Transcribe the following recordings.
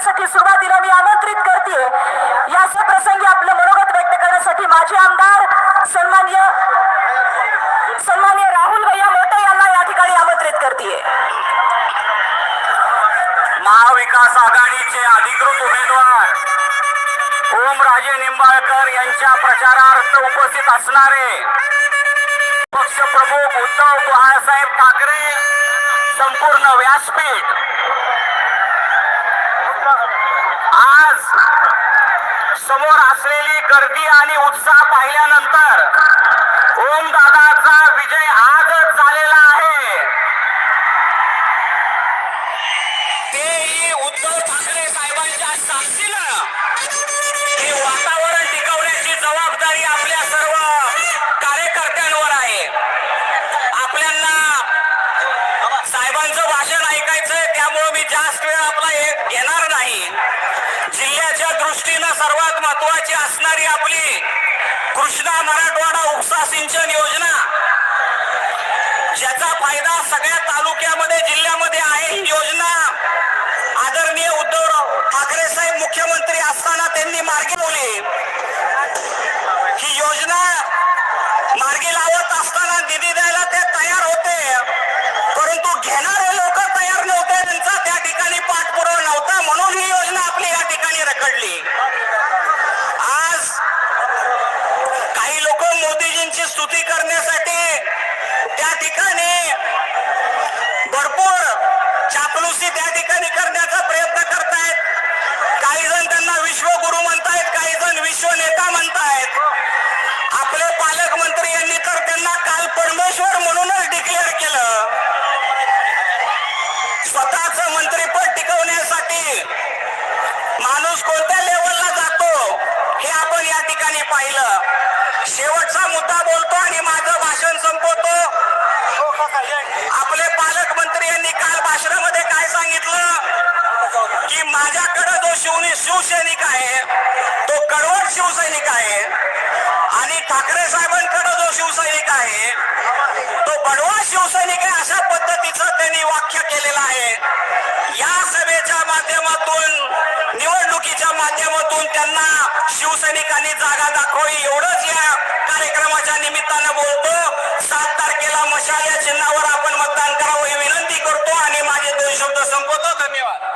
करण्यासाठी सुरुवातीला मी आमंत्रित करते. या प्रसंगी आपलं मनोगत व्यक्त करण्यासाठी माझे आमदार सन्मान्य सन्मान्य राहुल भैया मोठे यांना या ठिकाणी आमंत्रित करते महाविकास आघाडीचे अधिकृत उमेदवार ओमराजे निंबाळकर यांच्या प्रचारार्थ उपस्थित असणारे पक्षप्रमुख उद्धव बाळासाहेब ठाकरे संपूर्ण व्यासपीठ समोर असलेली गर्दी आणि उत्साह पाहिल्यानंतर ओम दादाचा विजय आजच झालेला आहे. तेही उद्धव ठाकरे साहेबांच्या साक्षीनं हे वातावरण टिकवण्याची जबाबदारी आपल्या सर्व सिंचन योजना ज्याचा फायदा सगळ्या तालुक्यामध्ये जिल्ह्यामध्ये आहे. ही योजना आदरणीय उद्धव ठाकरे साहेब मुख्यमंत्री असताना त्यांनी मार्गी लावली. जो शिवसैनिक आहे. तो कडवट शिवसैनिक आहे. आणि ठाकरे साहेबांकडे जो शिवसैनिक आहे तो बडवा शिवसैनिक आहे अशा पद्धतीचं त्यांनी वाक्य केलेलं आहे. या सभेच्या माध्यमातून निवडणुकीच्या माध्यमातून त्यांना शिवसैनिकांनी जागा दाखवावी एवढं या कार्यक्रमाच्या निमित्तानं बोलतो सात तारखेला मशाल या चिन्हावर आपण मतदान करावं ही विनंती करतो आणि माझे दोन शब्द संपवतो धन्यवाद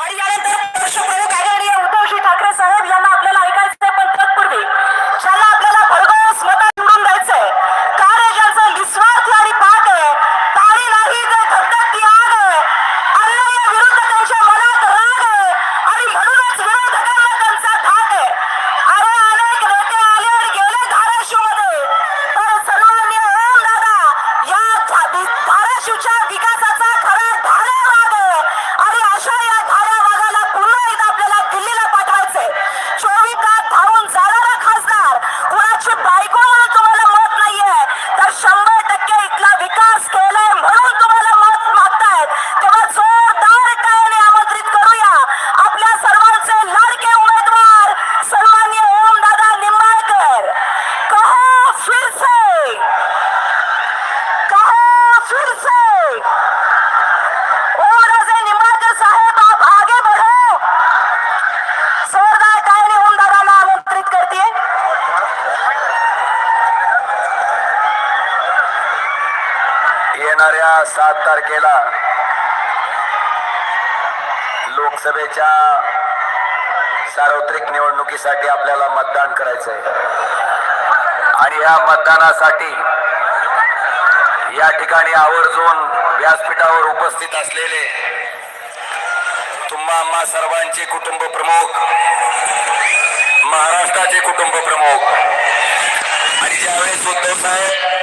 आणि यानंतर पक्षप्रमुख आदरणीय उद्धवजी ठाकरे साहेब यांना आपल्याला ऐकायचं आहे, पण तत्पूर्वी ज्याला आपल्याला भरघोस मतात निवडून द्यायचंय कार्य ज्यांचं निस्वार्थी आणि पाठ आहे ताळी नाही ते धगधगती आग आहे अन्याया विरुद्ध त्यांच्या मनात राग आहे आणि म्हणूनच विरोधकांना त्यांचा धाक आहे अरे अनेक नेते आले आणि गेले धाराशिवमध्ये तर सन्माननीय ओम दादा या धा- धाराशिवच्या विकासाचा खरा धाडे वाघ आहे आणि अशा या धाड्या वाघाला पुन्हा एकदा आपल्याला दिल्लीला पाठवायचंय चोवीस तास धावून जाणारा खासदार कुणाची बायको म्हणून तुम्हाला मत नाहीये तर शंभर टक्के इथला विकास केलाय म्हणून तुम्हाला मत मागतायत तेव्हा जोरदार टाळ्याने आमंत्रित करूया आपल्या सर्वांचे लाडके उमेदवार सन्माननीय ओमदादा निंबाळकर कहो फिर से कहो फिर से ओमराजे निंबाळकर साहेब आप आगे बढ़ो जोरदार टाळ्याने ओमदादाला आमंत्रित करते येणाऱ्या सात तारखेला लोकसभेच्या सार्वत्रिक निवडणुकीसाठी आपल्याला मतदान करायचंय. आणि या मतदानासाठी या ठिकाणी आवर्जून व्यासपीठावर उपस्थित असलेले तुम्हा आम्हा सर्वांचे कुटुंब प्रमुख महाराष्ट्राचे कुटुंब प्रमुख. आणि ज्यावेळेस उद्धव साहेब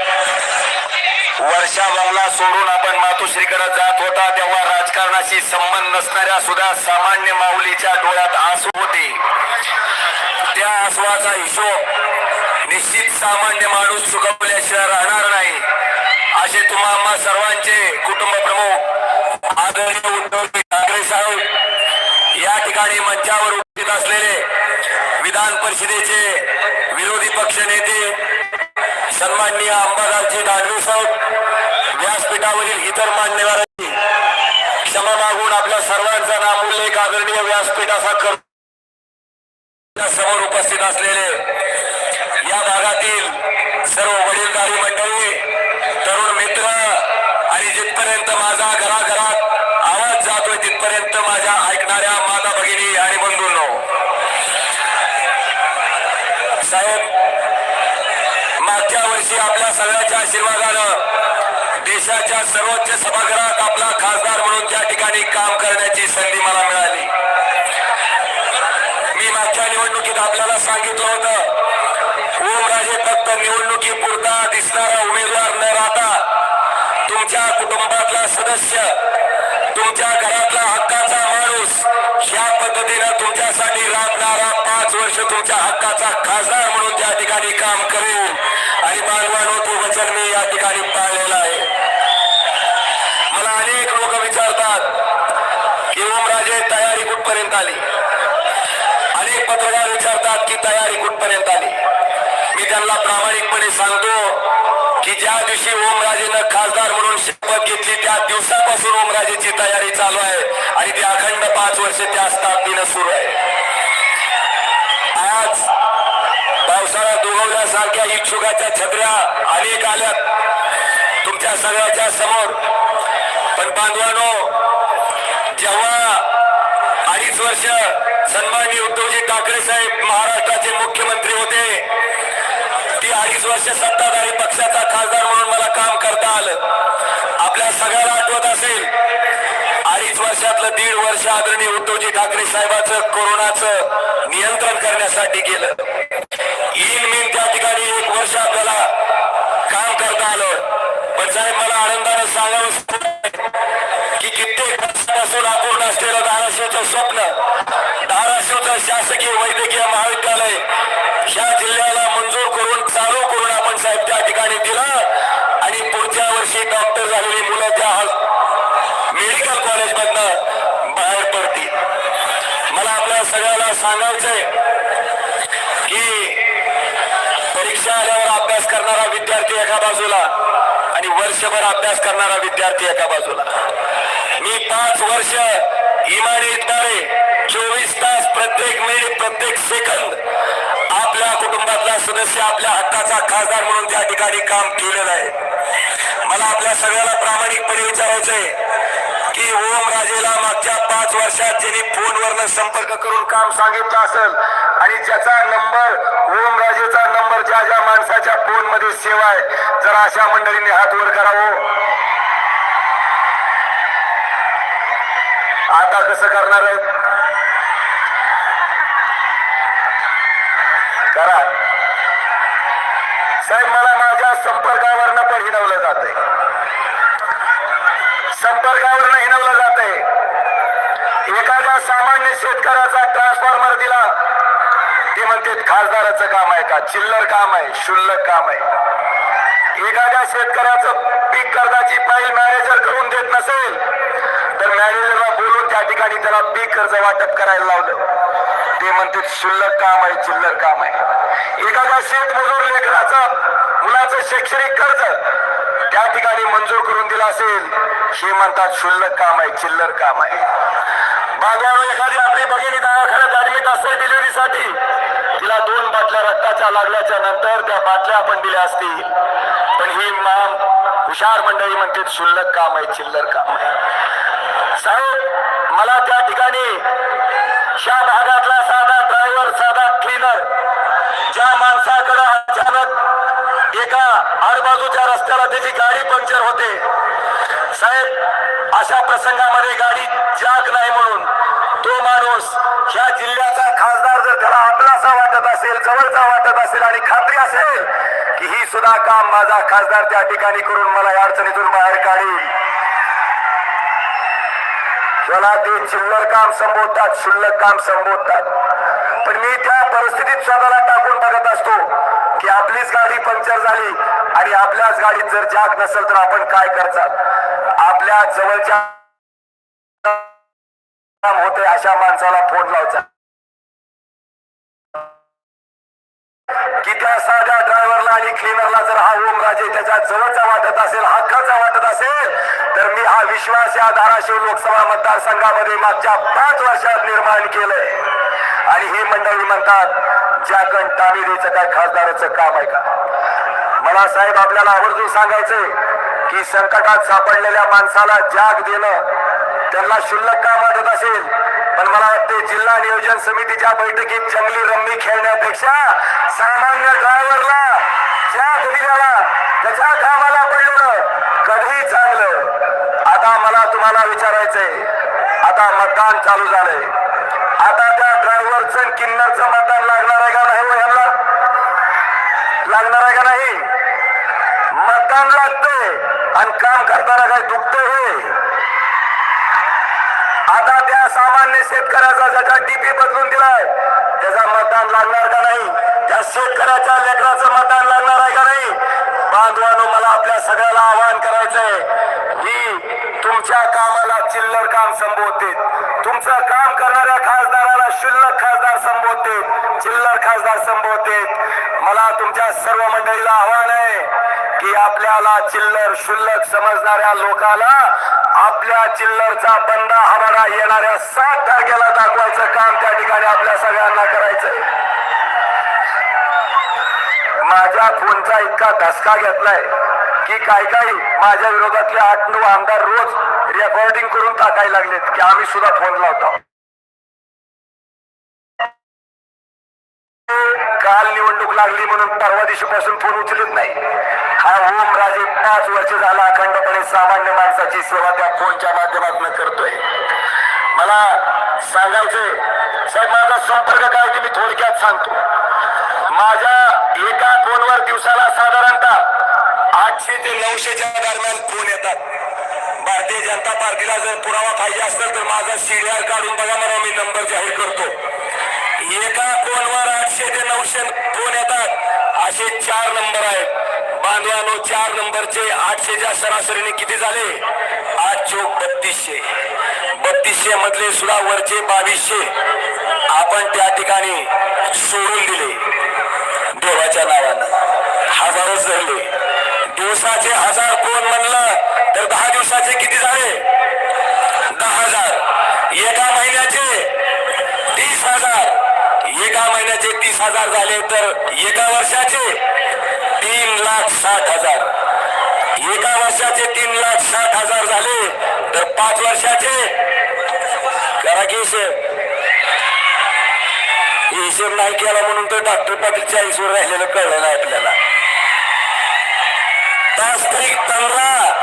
वर्षा बंगला सोडून आपण मातोश्रीकडे जात होता तेव्हा राजकारणाशी संबंध नसणाऱ्या सुद्धा सामान्य माऊलीच्या डोळ्यात आसू होते. त्या आसवाचा हिशोब निश्चित सामान्य माणूस चुकवल्याशिवाय राहणार नाही. असे तुम्हा सर्वांचे कुटुंब प्रमुख आदरणीय उद्धव ठाकरे साहेब या ठिकाणी मंचावर उपस्थित असलेले विधान परिषदेचे विरोधी पक्ष नेते सन्माननीय अंबादासजी दानवे साहेब व्यासपीठावरील इतर मान्यवरांची क्षमा मागून आपल्या सर्वांचा नामोल्लेख आदरणीय व्यासपीठाचा कर समोर उपस्थित असलेले या भागातील सर्व वडीलधारी मंडळी तरुण मित्र आणि जिथपर्यंत माझा घराघरात आवाज जातोय तिथपर्यंत माझ्या ऐकणाऱ्या माता भगिनी आणि बंधूंनो. साहेब मागच्या वर्षी आपल्या सगळ्याच्या आशीर्वादानं देशाच्या सर्वोच्च सभागृहात आपला खासदार म्हणून त्या ठिकाणी काम करण्याची संधी मला मिळाली. मी मागच्या निवडणुकीत आपल्याला सांगितलं होतं ओमराजे फक्त निवडणुकीपुरता दिसणारा उमेदवार न राहता तुमच्या कुटुंबातला सदस्य तुमच्या घरातला हक्काचा माणूस ह्या पद्धतीनं तुमच्यासाठी राबणारा पाच वर्ष तुमच्या हक्काचा खासदार म्हणून त्या ठिकाणी काम करेल. आणि बांधवानो तो वचन मी या ठिकाणी पाळलेलं आहे. मला अनेक लोक विचारतात की ओमराजे तयारी कुठपर्यंत आली? अनेक पत्रकार विचारतात की तयारी कुठपर्यंत आली? मी त्यांना प्रामाणिकपणे सांगतो की ज्या दिवशी ओमराजेनं खासदार म्हणून शपथ घेतली त्या दिवसापासून ओमराजेची तयारी चालू आहे आणि ती अखंड पाच वर्ष त्या स्थापनेनं सुरू आहे. उगवल्यासारख्या छत्र्या अनेक आल्यात तुमच्या सगळ्याच्या समोर. पण बांधवानो जेव्हा अडीच वर्ष सन्माननीय उद्धवजी ठाकरे साहेब महाराष्ट्राचे मुख्यमंत्री होते ती अडीच वर्ष सत्ताधारी पक्षाचा खासदार म्हणून मला काम करता आलं आपल्या सगळ्याला आठवत असेल अडीच वर्षातलं दीड वर्ष आदरणीय उद्धवजी ठाकरे साहेबाचं कोरोनाचं नियंत्रण करण्यासाठी गेलं. इन त्या ठिकाणी एक वर्ष आपल्याला काम करता आलं. पण साहेब मला आनंदानं सांगावं की कित्येक वर्षापासून अपूर्ण असलेलं धाराशिवचं स्वप्न धाराशिवचं शासकीय वैद्यकीय महाविद्यालय ह्या जिल्ह्याला मंजूर करून चालू करून आपण साहेब त्या ठिकाणी दिलं. आणि पुढच्या वर्षी डॉक्टर झालेली मुलं त्या मेडिकल कॉलेज मधनं बाहेर पडतील. मला आपल्या सगळ्याला सांगायचंय की अभ्यास करणारा विद्यार्थी एका बाजूला आणि वर्षभर अभ्यास करणारा विद्यार्थी एका बाजूला. मी पाच वर्ष इमाने चोवीस तास प्रत्येक मिनिट प्रत्येक सेकंद आपल्या कुटुंबातला सदस्य आपल्या हक्काचा खासदार म्हणून त्या ठिकाणी काम केलेलं आहे. मला आपल्या सगळ्याला प्रामाणिकपणे विचारायचंय. की ओम राजेला मागच्या पाच वर्षात ज्यांनी फोनवरनं संपर्क करून काम सांगितलं असेल आणि ज्याचा नंबर ओम राजेचा नंबर ज्या ज्या माणसाच्या फोनमध्ये सेव आहे जर अशा मंडळीने हात वर करावं हो. आता कसं करणार आहे करा. साहेब मला माझ्या संपर्कावरनं पण हिनवलं जात आहे संपर्कावर हिनवलं जात आहे. एखाद्या सामान्य शेतकऱ्याचा ट्रान्सफॉर्मर दिला ते म्हणते खासदाराचं काम आहे का? चिल्लर काम आहे शुल्लक काम आहे. एखाद्या शेतकऱ्याचं पीक कर्जाची फाईल मॅनेजर करून देत नसेल तर मॅनेजरला बोलून त्या ठिकाणी त्याला पीक कर्ज वाटप करायला लावलं. ते म्हणते शुल्लक काम आहे चिल्लर काम आहे. एखाद्या शेतमजूर लेकराचं मुलाचं शैक्षणिक कर्ज त्या ठिकाणी मंजूर करून दिला असेल. हे म्हणतात शुल्लक काम आहे चिल्लर काम आहे. बाजूला एखादी आपली भगिनी दवाखान्यात ऍडमिट असते डिलिव्हरीसाठी. तिला दोन बाटल्या रक्ताच्या लागल्याच्या नंतर त्या बाटल्या आपण दिल्या असतील. पण ही मान हुशार मंडळी म्हणते शुल्लक काम आहे चिल्लर काम आहे. साहेब मला त्या ठिकाणी ह्या भागातला असा आडबाजूच्या त्याची गाडी पंक्चर होते. साहेब अशा प्रसंगामध्ये गाडी जाग नाही म्हणून तो माणूस ह्या जिल्ह्याचा खासदार जर त्याला आपलासा वाटत असेल जवळचा वाटत असेल आणि खात्री असेल की ही सुद्धा काम माझा खासदार त्या ठिकाणी करून मला या अडचणीतून बाहेर काढील. त्याला ते चिल्लर काम संबोधतात शुल्लक काम संबोधतात. पण मी त्या परिस्थितीत स्वतःला टाकून बघत असतो. की आपलीच गाडी पंक्चर झाली आणि आपल्याच गाडीत जर जाग नसेल तर आपण काय करतात? आपल्या जवळच्या होते अशा माणसाला फोन लावचा की त्या साध्या ड्रायव्हरला आणि क्लिनरला जर हा ओम राजे त्याच्या जवळचा वाटत असेल हक्काचा वाटत असेल तर मी हा विश्वास या धाराशिव लोकसभा मतदारसंघामध्ये मागच्या पाच वर्षात निर्माण केलंय. आणि ही मंडळी म्हणतात ज्या टाळी द्यायचं काय खासदाराचं काम आहे का? मला साहेब आपल्याला आवर्जून सांगायचंय की संकटात सापडलेल्या माणसाला जाग देणं त्यांना शुल्लक का वाटत असेल पण मला वाटते जिल्हा नियोजन समितीच्या बैठकीत जंगली रम्मी खेळण्यापेक्षा सामान्य ड्रायव्हरला ज्या गदिराला त्याच्या कामाला पडलेलं कधी चांगलं. आता मला तुम्हाला विचारायचंय आता मतदान चालू झालंय. आता त्या ड्रायव्हरचं किन्नरचं मतदान लागलं आहे का नाही हो ह्यांना लागणार आहे का नाही? मतदान लागतंय आणि काम करताना काय दुखतंय हे आता त्या सामान्य शेतकऱ्याचा ज्याचा डीपी बदलून दिलाय त्याचा मतदान लागणार का नाही? त्या शेतकऱ्याच्या लेकराचं मतदान लागणार आहे का नाही? बांधवानो मला आपल्या सगळ्याला आवाहन करायचंय ही तुमच्या कामाला चिल्लर काम संबोधते. तुमचं काम करणाऱ्या खासदाराला शुल्लक खासदार संबोधते चिल्लर खासदार संबोधते. मला तुमच्या सर्व मंडळीला आव्हान आहे की आपल्याला चिल्लर शुल्लक समजणाऱ्या लोकाला आपल्या चिल्लरचा बंदा हमारा येणाऱ्या सात तारखेला दाखवायचं काम त्या ठिकाणी आपल्या सगळ्यांना करायचंय. माझ्या फोनचा इतका धसका घेतलाय की काही काही माझ्या विरोधातले आठ नऊ आमदार रोज रेकॉर्डिंग करून टाकायला लागलेत की आम्ही सुद्धा फोन लावतो. काल निवडणूक लागली म्हणून परवा दिवशीपासून फोन उचलत नाही. हा ओम राजे पाच वर्ष झाला अखंडपणे सामान्य माणसाची सेवा त्या फोनच्या माध्यमातून करतोय. मला सांगायचंय साहेब माझा संपर्क काय तुम्ही मी थोडक्यात सांगतो. माझ्या एका फोनवर दिवसाला साधारणतः आठशे ते नऊशेच्या दरम्यान फोन येतात. भारतीय जनता पार्टीला जर पुरावा पाहिजे असेल तर माझा सीडीआर काढून बघा म्हणून मी नंबर जाहीर करतो. एका फोनवर आठशे ते नऊशे फोन येतात. असे चार नंबर आहेत. बांधवानो चार नंबरचे आठशेच्या सरासरीने किती झाले? आठ चोक बत्तीसशे. बत्तीसशे मधले सुद्धा वरचे बावीसशे आपण त्या ठिकाणी सोडून दिले. देवाच्या नावानं. हजारच धरले दिवसाचे हजार कोण म्हणलं तर दहा दिवसाचे किती झाले? दहा हजार. एका महिन्याचे तीस हजार. एका महिन्याचे तीस हजार झाले तर एका वर्षाचे तीन लाख साठ हजार. एका वर्षाचे तीन लाख साठ हजार झाले तर पाच वर्षाचे करा की हिशेब नाही केला म्हणून तर डॉक्टर पाटील चाळीसवर राहिलेलं कळलं नाही आपल्याला. तास तारीख पंधरा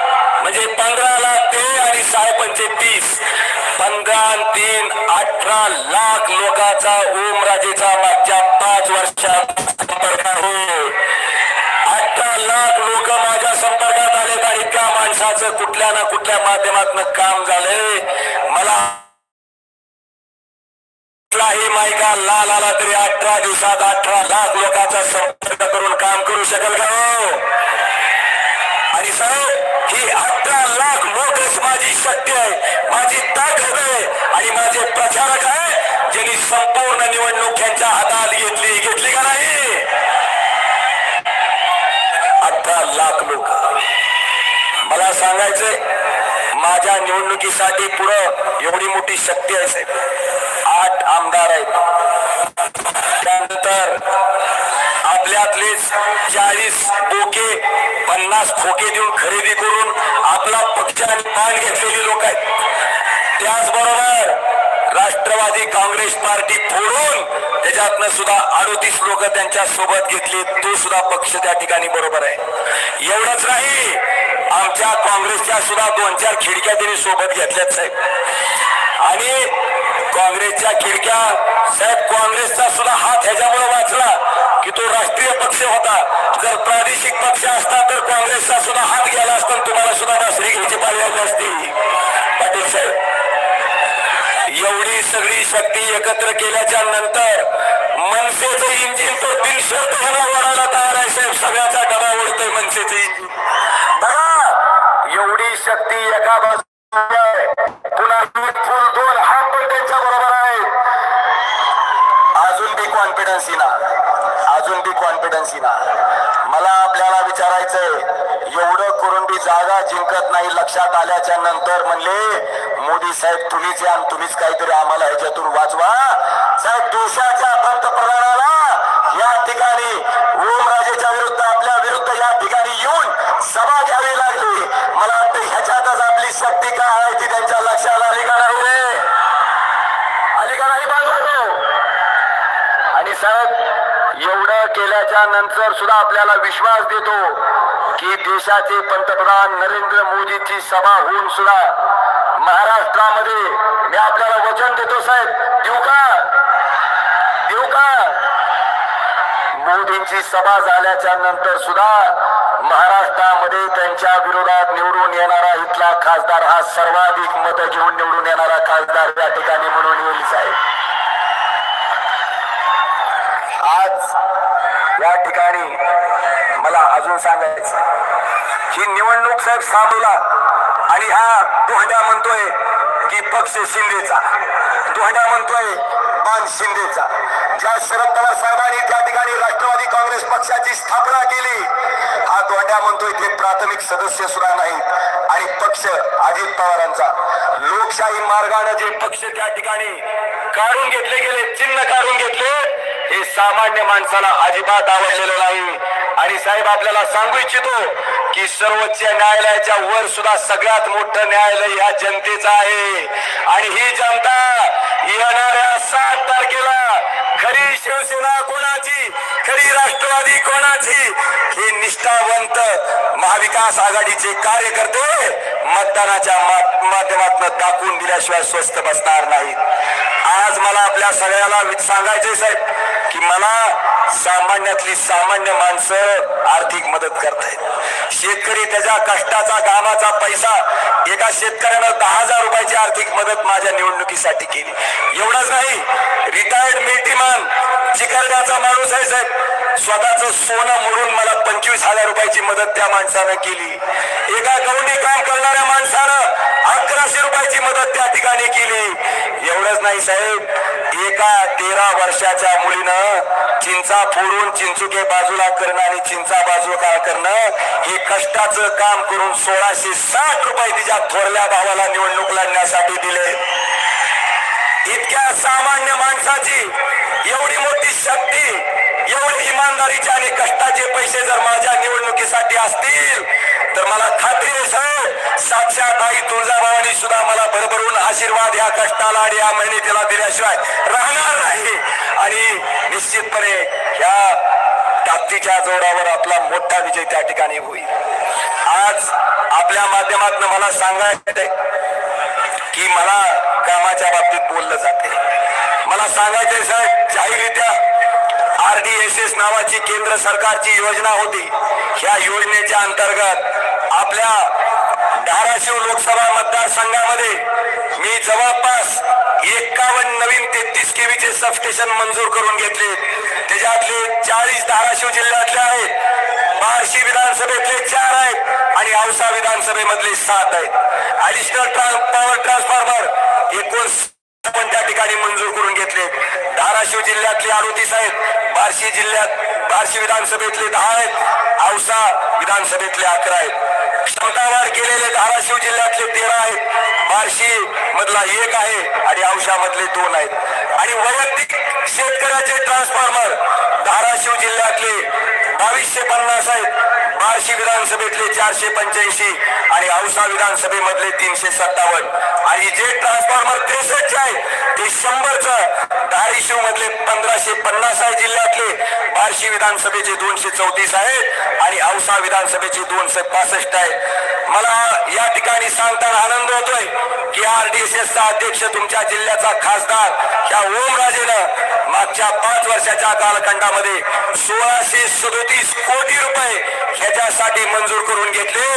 म्हणजे पंधरा लाख ते आणि साडे तीस. पंधरा तीन अठरा लाख लोकांचा ओमराजेचा मागच्या पाच वर्षात संपर्क आहे. अठरा लाख लोक माझ्या संपर्कात आलेत आणि त्या माणसाचं कुठल्या ना कुठल्या माध्यमातून काम झालंय. मला कुठलाही मायका लाल आला तरी अठरा दिवसात अठरा लाख लोकांचा संपर्क करून काम करू शकेल का हो? आणि साहेब ही अठरा लाख लोकच माझी शक्ती आहे माझी ताकद आहे आणि माझे प्रचारक आहे ज्यांनी संपूर्ण निवडणूक यांच्या हातात घेतली घेतली का नाही? अठरा लाख लोक. मला सांगायचंय माझ्या निवडणुकीसाठी पुढं एवढी मोठी शक्ती आहे साहेब. आठ आमदार आहेत. त्यानंतर आपल्यातले चाळीस बोके पन्नास खोके देऊन खरेदी करून आपला पक्ष आणि पान घेतलेली लोक आहेत. त्याचबरोबर राष्ट्रवादी काँग्रेस पार्टी फोडून त्याच्यातनं सुद्धा अडोतीस लोक त्यांच्यासोबत घेतली. तो सुद्धा पक्ष त्या ठिकाणी बरोबर आहे. एवढंच नाही आमच्या काँग्रेसच्या सुद्धा दोन चार खिडक्या त्यांनी सोबत घेतल्यात साहेब. आणि काँग्रेसच्या खिडक्या साहेब काँग्रेसचा सुद्धा हात ह्याच्यामुळे वाचला की तो राष्ट्रीय पक्ष होता. जर प्रादेशिक पक्ष असता तर काँग्रेसचा सुद्धा हात गेला असता तुम्हाला सुद्धा दसरी घ्यायची पाळी असती पाटील साहेब एवढी सगळी शक्ती एकत्र केल्याच्यानंतर मनसेचं इंजिन तो तीनशे टोला वाढायला तयार आहे साहेब. सगळ्याचा डबा ओढतोय मनसेचं इंजिन. बघा एवढी शक्ती एका बाजूला आहे. पुन्हा फुल दोन हात पण त्यांच्या बरोबर आहे अजून बी कॉन्फिडन्स ना अजून कॉन्फिडन्स ना मला आपल्याला विचारायचंय एवढं करून बी जागा जिंकत नाही लक्षात आल्याच्यानंतर म्हणले मोदी साहेब तुम्हीच या तुम्हीच काहीतरी आम्हाला ह्याच्यातून वाचवा. साहेब देशाच्या पंतप्रधानाला सुद्धा आपल्याला विश्वास देतो की देशाचे पंतप्रधान नरेंद्र मोदीची सभा होऊन सुद्धा महाराष्ट्रामध्ये मी आपल्याला वचन देतो साहेब. देऊ का? देऊ का? मोदींची सभा झाल्याच्यानंतर सुद्धा महाराष्ट्रामध्ये त्यांच्या विरोधात निवडून येणारा इथला खासदार हा सर्वाधिक मत घेऊन निवडून येणारा खासदार या ठिकाणी म्हणून येईल साहेब. आज या ठिकाणी मला अजून सांगायचं ही निवडणूक साहेब सामूला आणि हा दोहंडा म्हणतोय की पक्ष शिंदेचा. दोहंडा म्हणतोय मान शिंदेचा. ज्या शरद पवार साहेबांनी त्या ठिकाणी राष्ट्रवादी काँग्रेस पक्षाची स्थापना केली हा दोहंडा म्हणतोय ते प्राथमिक सदस्य सुद्धा नाही आणि पक्ष अजित पवारांचा. लोकशाही मार्गाने जे पक्ष त्या ठिकाणी काढून घेतले गेले चिन्ह काढून घेतले हे सामान्य माणसाला अजिबात आवडलेलं नाही. आणि साहेब आपल्याला सांगू इच्छितो की सर्वोच्च न्यायालयाच्या वर सुद्धा सगळ्यात मोठं न्यायालय ह्या जनतेचं आहे. आणि ही जनता येणाऱ्या सात तारखेला खरी शिवसेना कोणाची? खरी राष्ट्रवादी कोणाची? हे निष्ठावंत महाविकास आघाडीचे कार्यकर्ते मतदानाच्या माध्यमातून दाखवून दिल्याशिवाय स्वस्त बसणार नाहीत. आज मला आपल्या सगळ्याला सांगायचे साहेब की मला सामान्यातली सामान्य माणसं आर्थिक मदत करतायत. शेतकरी त्याच्या कष्टाचा कामाचा पैसा एका शेतकऱ्यानं दहा हजार रुपयाची आर्थिक मदत माझ्या निवडणुकीसाठी केली. एवढंच नाही रिटायर्ड मेटीमान चिकरण्याचा माणूस आहे साहेब. स्वतःच सोनं मोडून मला पंचवीस हजार रुपयाची मदत त्या माणसानं केली. एका गवंडी काम करणाऱ्या माणसानं अकराशे रुपयाची मदत त्या ठिकाणी केली. एवढंच नाही साहेब एका तेरा वर्षाच्या मुलीनं चिंचा फोडून चिंचुके बाजूला करणं आणि चिंचा बाजूला करणं हे कष्टाचं काम करून सोळाशे साठ रुपये तिच्या थोरल्या भावाला निवडणूक लढण्यासाठी दिले. इतक्या सामान्य माणसाची एवढी मोठी शक्ती एवढी इमानदारीचे आणि कष्टाचे पैसे जर माझ्या निवडणुकीसाठी असतील तर मला खात्री आहे साहेब साक्षात आई तुळजाभवानी सुद्धा मला भरभरून आशीर्वाद या कष्टाला आणि या मेहनतीला दिल्याशिवाय राहणार नाही. आणि निश्चितपणे या ताकदीच्या जोरावर आपला मोठा विजय त्या ठिकाणी होईल. आज आपल्या माध्यमातून मला सांगायचं की मला कामाच्या बाबतीत बोललं जाते. मला सांगायचंय साहेब जाहीरित्या आर डी एस एस नावाची केंद्र सरकारची योजना होती. ह्या योजनेच्या अंतर्गत आपल्या धाराशिव लोकसभा मतदारसंघामध्ये मी जवळपास एकावन्न नवीन तेहतीस केवीचे सबस्टेशन मंजूर करून घेतले. त्याच्यातले चाळीस धाराशिव जिल्ह्यातले आहेत. बार्शी विधानसभेतले चार आहेत आणि औसा विधानसभेमधले सात आहेत. ऍडिशनल पॉवर ट्रान्सफॉर्मर एकूण त्या ठिकाणी मंजूर करून घेतले. धाराशिव जिल्ह्यातले अडोतीस आहेत बार्शी जिल्ह्यात बार्शी विधानसभेतले दहा आहेत औसा विधानसभेतले अकरा आहेत. क्षमतावाढ केलेले धाराशिव जिल्ह्यातले तेरा आहेत बार्शी मधला एक आहे आणि औसा मधले दोन आहेत. आणि वैयक्तिक शेतकऱ्याचे ट्रान्सफॉर्मर धाराशिव जिल्ह्यातले बावीसशे पन्नास आहेत. बार्शी विधानसभेतले चारशे पंच्याऐंशी आणि औसा विधानसभेमधले तीनशे सत्तावन्न. आणि जे ट्रान्सफॉर्मर त्रेसष्ट आहे ते शंभरच. धाराशिव मधले पंधराशे पन्नास आहे जिल्ह्यातले. बार्शी विधानसभेचे दोनशे चौतीस आहेत आणि औसा विधानसभेचे दोनशे पासष्ट आहेत मला या ठिकाणी सांगताना आनंद होतोय की आर डी एस एसचा अध्यक्ष तुमच्या जिल्ह्याचा खासदार ह्या ओमराजेनं मागच्या पाच वर्षाच्या कालखंडामध्ये सोळाशे सदोतीस कोटी रुपये ह्याच्यासाठी मंजूर करून घेतले.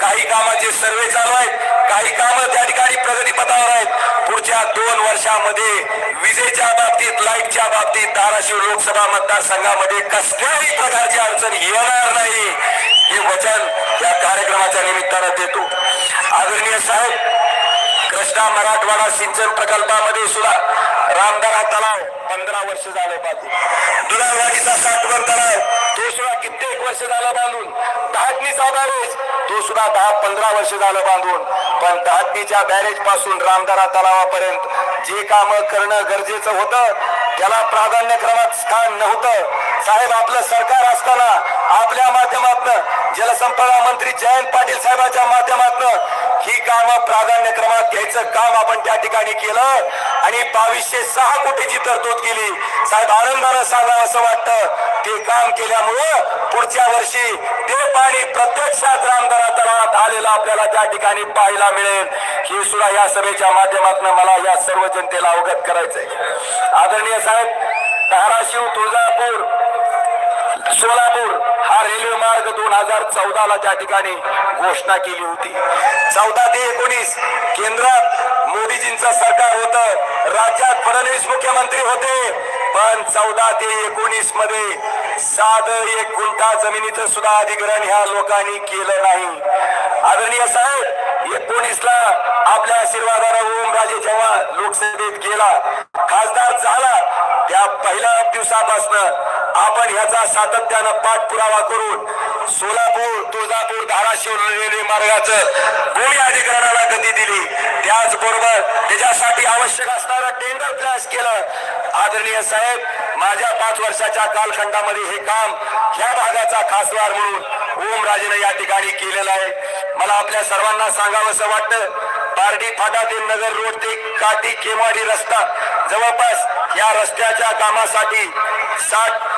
काही कामाचे सर्वे चालू आहेत. काही कामं त्या ठिकाणी प्रगतीपथावर आहेत. पुढच्या दोन वर्षामध्ये विजेच्या बाबतीत लाईटच्या बाबतीत धाराशिव लोकसभा मतदारसंघामध्ये कसल्याही प्रकारची अडचण येणार नाही. हे वचन या कार्यक्रमाच्या निमित्तानं देतो. आदरणीय साहेब कृष्णा मराठवाडा सिंचन प्रकल्पामध्ये सुद्धा रामदारा तलाव पंधरा वर्ष झालं बांधून. दुधावाडीचा साठवण तलाव तो सुद्धा कित्येक वर्ष झालं बांधून. दहाटणीचा बॅरेज तो सुद्धा दहा पंधरा वर्ष झालं बांधून. पण दहाटणीच्या बॅरेजपासून रामदारा तलावापर्यंत जे काम करणं गरजेचं होतं याला प्राधान्यक्रमात स्थान नव्हतं. साहेब आपलं सरकार असताना आपल्या माध्यमातन जलसंपदा मंत्री जयंत पाटील साहेबांच्या माध्यमातन ही कामं प्राधान्यक्रमात घ्यायचं काम आपण त्या ठिकाणी केलं आणि बावीसशे सहा कोटीची तरतूद केली. साहेब आनंदानं सांगावं असं वाटतं ते काम केल्यामुळं पुढच्या वर्षी ते पाणी प्रत्यक्षात रामदारात तलावात आपल्याला त्या ठिकाणी पाहायला मिळेल. हे सुद्धा या सभेच्या माध्यमातून मला या सर्व जनतेला अवगत करायचंय. आदरणीय साहेब धाराशिव तुळजापूर सोलापूर हा रेल्वे मार्ग दोन हजार चौदा ला त्या ठिकाणी घोषणा केली होती. चौदा ते एकोणीस केंद्रात मोदीजींचं सरकार होतं. राज्यात फडणवीस मुख्यमंत्री होते. पण चौदा ते एकोणीसमध्ये साध एक गुंठा जमिनीचं सुद्धा अधिग्रहण ह्या लोकांनी केलं नाही. आदरणीय साहेब एकोणीसला आपल्या आशीर्वादानं ओमराजे जेव्हा लोकसभेत गेला खासदार झाला त्या पहिल्या दिवसापासून आपण ह्याचा सातत्यानं पाठपुरावा करून सोलापूर तुळजापूर धाराशिव रेल्वे मार्गाचं भूमी अधिकरणाला गती दिली. त्याचबरोबर त्याच्यासाठी आवश्यक असणारं टेंडर प्लॅस केलं. आदरणीय साहेब माझ्या पाच वर्षाच्या कालखंडामध्ये हे काम ह्या भागाचा खासदार म्हणून ओमराजेनं या ठिकाणी केलेलं आहे. मला आपल्या सर्वांना सांगावंसं वाटतं पारडी फाटा ते नगर रोड ते काटी केमाडी रस्ता जवळपास या रस्त्याच्या कामासाठी साठ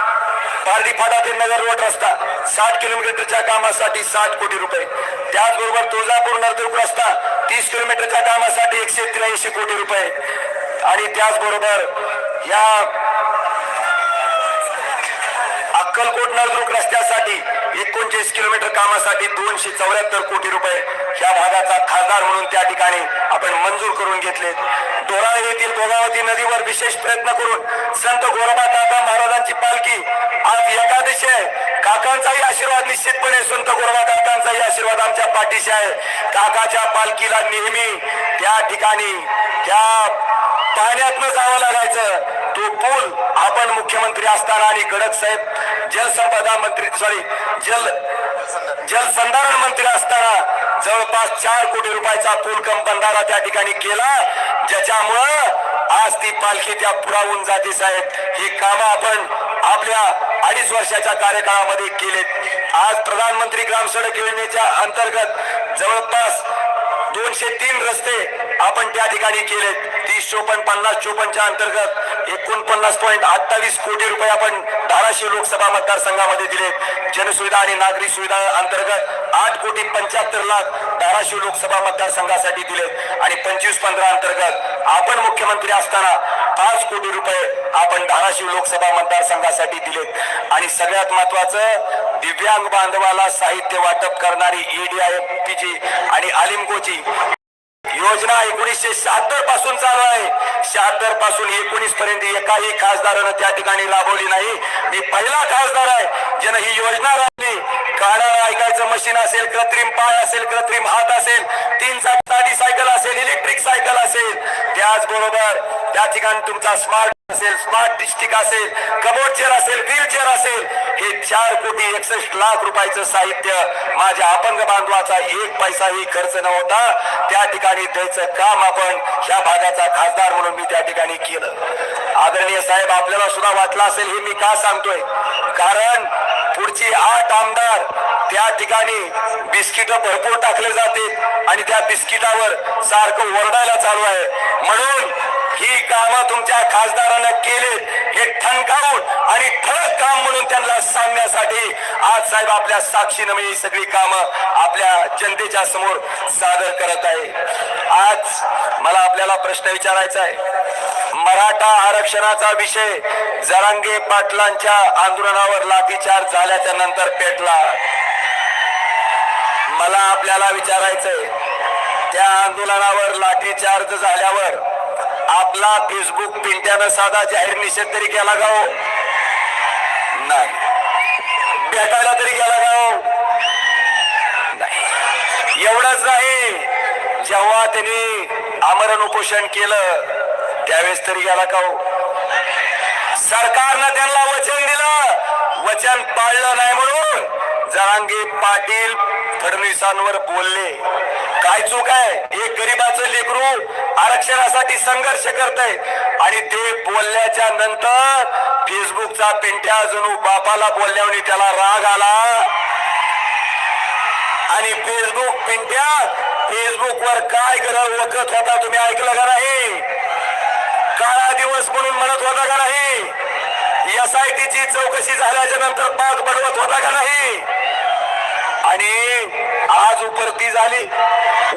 पारडी फाटा ते नगर रोड रस्ता साठ किलोमीटरच्या कामासाठी साठ कोटी रुपये. त्याचबरोबर तुळजापूर नरदुर्ग रस्ता तीस किलोमीटरच्या कामासाठी एकशे त्र्याऐंशी कोटी रुपये. आणि त्याचबरोबर या अक्कलकोट नळदुर्ग रस्त्यासाठी एकोणचाळीस किलोमीटर कामासाठी दोनशे चौऱ्याहत्तर कोटी रुपये या भागाचा खासदार म्हणून त्या ठिकाणी आपण मंजूर करून घेतले. डोराळे येथील गोगावती नदीवर विशेष प्रयत्न करून संत गोरबा काका महाराजांची पालखी आज एकादशी आहे. काकांचाही आशीर्वाद निश्चितपणे संत गोरबा काकांचाही आशीर्वाद आमच्या पाठीशी आहे. काकाच्या पालखीला नेहमी त्या ठिकाणी त्या पाण्यातनं जावं लागायचं. तो पूल आपण मुख्यमंत्री असताना आणि गडक साहेब जलसंपदा मंत्री सॉरी जल जलसंधारण मंत्री असताना जवळपास चार कोटी रुपयाचा पूल कम बंधारा त्या ठिकाणी केला ज्याच्यामुळं आज ती पालखी त्या पुरावून जाते साहेब. ही कामं आपण आपल्या अडीच वर्षाच्या कार्यकाळामध्ये केलेत. आज प्रधानमंत्री ग्राम सडक योजनेच्या अंतर्गत जवळपास दोनशे तीन रस्ते आपण त्या ठिकाणी केलेत. तीस चोपन्न पन्नास चोपन्नच्या अंतर्गत एकोणपन्नास पॉईंट अठ्ठावीस कोटी रुपये आपण धाराशिव लोकसभा मतदारसंघामध्ये दिलेत जनसुविधा आणि नागरी सुविधा अंतर्गत आठ कोटी पंच्याहत्तर लाख धाराशिव लोकसभा मतदारसंघासाठी दिले. आणि पंचवीस पंधरा अंतर्गत आपण मुख्यमंत्री असताना पाच कोटी रुपये आपण धाराशिव लोकसभा मतदारसंघासाठी दिलेत आणि सगळ्यात महत्वाचं दिव्यांग बांधवाला साहित्य वाटप करणारी ईडीआयपीची आणि आलिमकोची योजना एकोणीसशे शहात्तरपासून चालू आहे. शहात्तरपासून एकोणीस पर्यंत एकाही खासदारानं त्या ठिकाणी राबवली नाही. मी पहिला खासदार आहे. ज्यानं ही योजना राबली कानाला ऐकायचं मशीन असेल कृत्रिम पाय असेल कृत्रिम हात असेल तीन चाकी साधी सायकल असेल इलेक्ट्रिक सायकल असेल त्याचबरोबर त्या ठिकाणी तुमचा स्मार्ट असेल स्मार्ट डिस्ट्रिक्ट असेल कबोर्ड चेअर असेल व्हील चेअर असेल हे चार कोटी एकसष्ट लाख रुपयाचं साहित्य माझ्या अपंग बांधवाचा एक पैसाही खर्च न होता त्या ठिकाणी द्यायचं काम आपण ह्या भागाचा खासदार म्हणून मी त्या ठिकाणी केलं. आदरणीय साहेब आपल्याला सुद्धा वाटलं असेल हे मी का सांगतोय? कारण पुढची आठ आमदार त्या ठिकाणी बिस्किट भरपूर टाकले जाते आणि त्या बिस्किटावर सारखं ओरडायला चालू आहे. म्हणून ही कामं तुमच्या खासदारानं केले हे ठणकावून आणि ठळक काम म्हणून त्यांना सांगण्यासाठी आज साहेब आपल्या साक्षीनं मी सगळी कामं आपल्या जनतेच्या समोर सादर करत आहे. आज मला आपल्याला प्रश्न विचारायचा आहे. मराठा आरक्षणाचा विषय जरांगे पाटलांच्या आंदोलनावर लाठीचार्ज झाल्याच्यानंतर पेटला. मला आपल्याला विचारायचंय त्या आंदोलनावर लाठीचार्ज झाल्यावर आपला फेसबुक पिंट्यानं साधा जाहीर निषेध तरी केला गाव हो? नाही. भेटायला तरी गेला गाव हो? नाही. एवढंच नाही. जेव्हा त्यांनी आमरण उपोषण केलं त्यावेळेस तरी गेला का हो? सरकारनं त्यांना वचन दिलं. वचन पाळलं नाही म्हणून जरांगे पाटील फडणवीसांवर बोलले. काय चूक आहे? एक गरीबाचं लेकरू आरक्षणासाठी संघर्ष करत आणि ते बोलल्याच्या नंतर फेसबुकचा पिंट्या जणू बापाला बोलल्यावर त्याला राग आला. आणि फेसबुक पिंट्या फेसबुकवर काय गरज वकत होता तुम्ही ऐकलं का नाही? काळा दिवस म्हणून म्हणत होता का नाही? एस आय टीची चौकशी झाल्याच्यानंतर पाक बडवत होता का नाही? आणि आज उपरती झाली.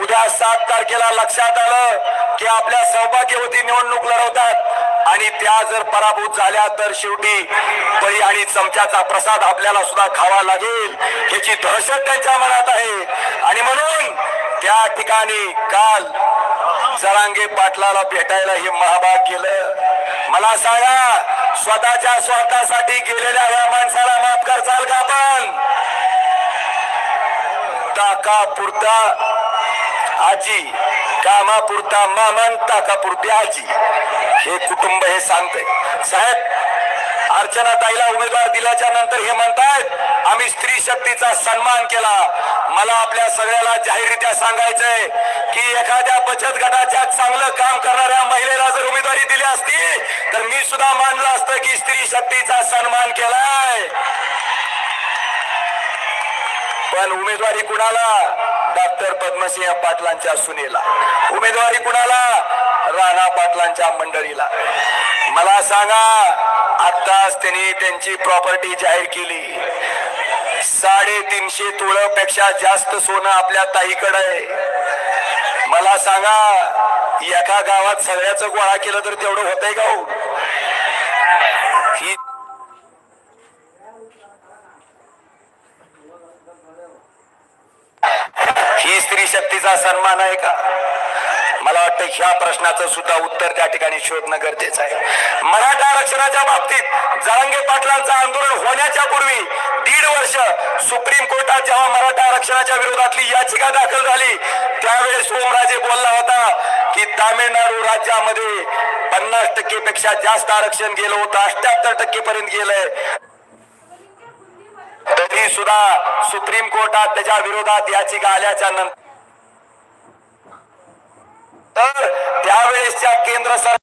उद्या सात तारखेला लक्षात आलं की आपल्या सौभाग्यवती निवडणूक लढवतात. आणि त्या जर पराभूत झाल्या तर शेवटी बळी आणि चमच्याचा प्रसाद आपल्याला सुद्धा खावा लागेल याची दहशत त्यांच्या मनात आहे. आणि म्हणून त्या ठिकाणी काल जरांगे पाटलाला भेटायला हे महाभाग केलं. मला सांगा स्वतःच्या स्वार्थासाठी गेलेल्या या माणसाला माफ करचाल का आपण? टाका पुरता आजी कामापुरता मामन टाकापुरती आजी. हे कुटुंब हे सांगते साहेब अर्चना ताईला उमेदवार दिल्याच्या नंतर हे म्हणतायत आम्ही स्त्री शक्तीचा सन्मान केला. मला आपल्या सगळ्याला जाहीररित्या सांगायचंय की एखाद्या बचत गटाच्या चांगलं काम करणाऱ्या महिलेला जर उमेदवारी दिली असती तर मी सुद्धा मानलं असतं की स्त्री शक्तीचा सन्मान केलाय. पण उमेदवारी कुणाला? डॉक्टर पद्मसिंह पाटलांच्या सुनेला. उमेदवारी कुणाला? राणा पाटलांच्या मंडळीला. मला सांगा आत्ताच त्यांनी त्यांची प्रॉपर्टी जाहीर केली. साडेतीनशे पेक्षा जास्त सोनं आपल्या ताईकडे आहे. मला सांगा एका गावात सगळ्याच गोळा केलं तर तेवढं होतंय का हो? ही ही स्त्री शक्तीचा सन्मान आहे का? मला वाटतं ह्या प्रश्नाचं सुद्धा उत्तर त्या ठिकाणी शोधणं गरजेचं आहे. मराठा आरक्षणाच्या बाबतीत जरांगे पाटलांचं आंदोलन होण्याच्या पूर्वी दीड वर्ष सुप्रीम कोर्टात जेव्हा मराठा आरक्षणाच्या विरोधातली याचिका दाखल झाली त्यावेळेस ओमराजे बोलला होता की तामिळनाडू राज्यामध्ये पन्नास टक्के पेक्षा जास्त आरक्षण गेलं होतं अठ्याहत्तर टक्के पर्यंत गेलंय. तरी सुद्धा सुप्रीम कोर्टात त्याच्या विरोधात याचिका आल्याच्यानंतर तर त्यावेळेसच्या केंद्र सरकार